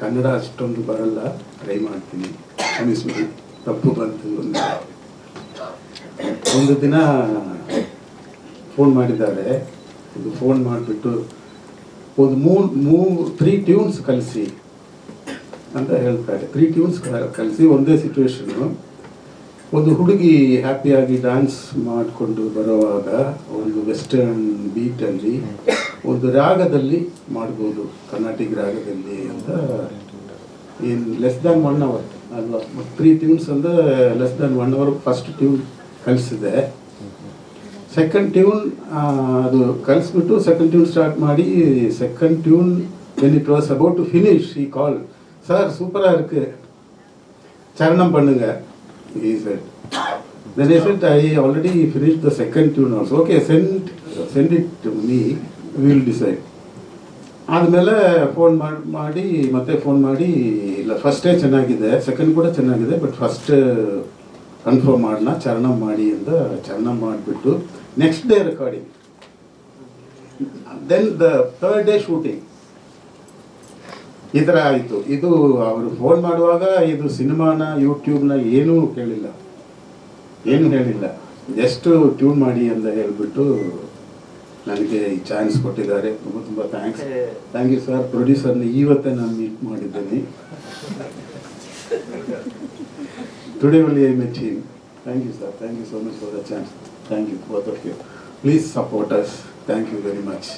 ಕನ್ನಡ ಅಷ್ಟೊಂದು ಬರಲ್ಲ ಟ್ರೈ ಮಾಡ್ತೀನಿ. ಕ್ಷಮಿಸ್ಬಿಡಿ ತಪ್ಪು ಬಂತು ಒಂದು ದಿನ ಫೋನ್ ಮಾಡಿದ್ದಾರೆ. ಒಂದು ಫೋನ್ ಮಾಡಿಬಿಟ್ಟು, ಒಂದು ಮೂರು ಮೂ ತ್ರೀ ಟ್ಯೂನ್ಸ್ ಕಲಿಸಿ ಅಂತ ಹೇಳ್ತಾರೆ. ತ್ರೀ ಟ್ಯೂನ್ಸ್ ಕಲಿಸಿ ಒಂದೇ ಸಿಚುವೇಶನ್ನು ಒಂದು ಹುಡುಗಿ ಹ್ಯಾಪಿಯಾಗಿ ಡ್ಯಾನ್ಸ್ ಮಾಡಿಕೊಂಡು ಬರುವಾಗ ಒಂದು ವೆಸ್ಟರ್ನ್ ಬೀಟಲ್ಲಿ ಒಂದು ರಾಗದಲ್ಲಿ ಮಾಡ್ಬೋದು ಕರ್ನಾಟಿಕ್ ರಾಗದಲ್ಲಿ ಅಂತ in less than one hour ಅಲ್ವಾ ತ್ರೀ ಟ್ಯೂನ್ಸ್ ಅಂದರೆ less than one hour first tune ಕಲಿಸಿದೆ ಸೆಕೆಂಡ್ ಟ್ಯೂನ್ ಅದು ಕಲಿಸ್ಬಿಟ್ಟು ಸೆಕೆಂಡ್ ಟ್ಯೂನ್ ಸ್ಟಾರ್ಟ್ ಮಾಡಿ second tune when it was about to finish ಈ ಕಾಲ್ சார் சூப்பராக இருக்கு சரணம் பண்ணுங்க he said, then I said, I already finished the second tune also. Okay, send send it to me. We will decide. ಆದಮೇಲೆ phone ಮಾಡಿ ಮಾಡಿ, ಮತ್ತೆ phone ಮಾಡಿ, ಇಲ್ಲ ಫಸ್ಟೇ ಚೆನ್ನಾಗಿದೆ ಸೆಕೆಂಡ್ ಕೂಡ ಚೆನ್ನಾಗಿದೆ ಬಟ್ ಫಸ್ಟ್ ಕನ್ಫರ್ಮ್ ಮಾಡೋಣ ಚರಣ ಮಾಡಿ ಅಂತ ಚರಣ ಮಾಡಿಬಿಟ್ಟು next day recording then the third day shooting ಈ ಥರ ಆಯಿತು. ಇದು ಅವರು ಫೋನ್ ಮಾಡುವಾಗ ಇದು ಸಿನಿಮಾನ ಯೂಟ್ಯೂಬ್ನ ಏನೂ ಕೇಳಿಲ್ಲ. ಏನು ಹೇಳಿಲ್ಲ. ಜಸ್ಟ್ ಟ್ಯೂನ್ ಮಾಡಿ ಅಂತ ಹೇಳಿಬಿಟ್ಟು ನನಗೆ ಈ ಚಾನ್ಸ್ ಕೊಟ್ಟಿದ್ದಾರೆ. ತುಂಬ ತುಂಬ ಥ್ಯಾಂಕ್ಸ್ ಥ್ಯಾಂಕ್ ಯು ಸರ್ ಪ್ರೊಡ್ಯೂಸರ್ನ ಇವತ್ತೇ ನಾನು ಮೀಟ್ ಮಾಡಿದ್ದೀನಿ. Today only I met him thank you sir thank you so much for the chance thank you both of you please support us thank you very much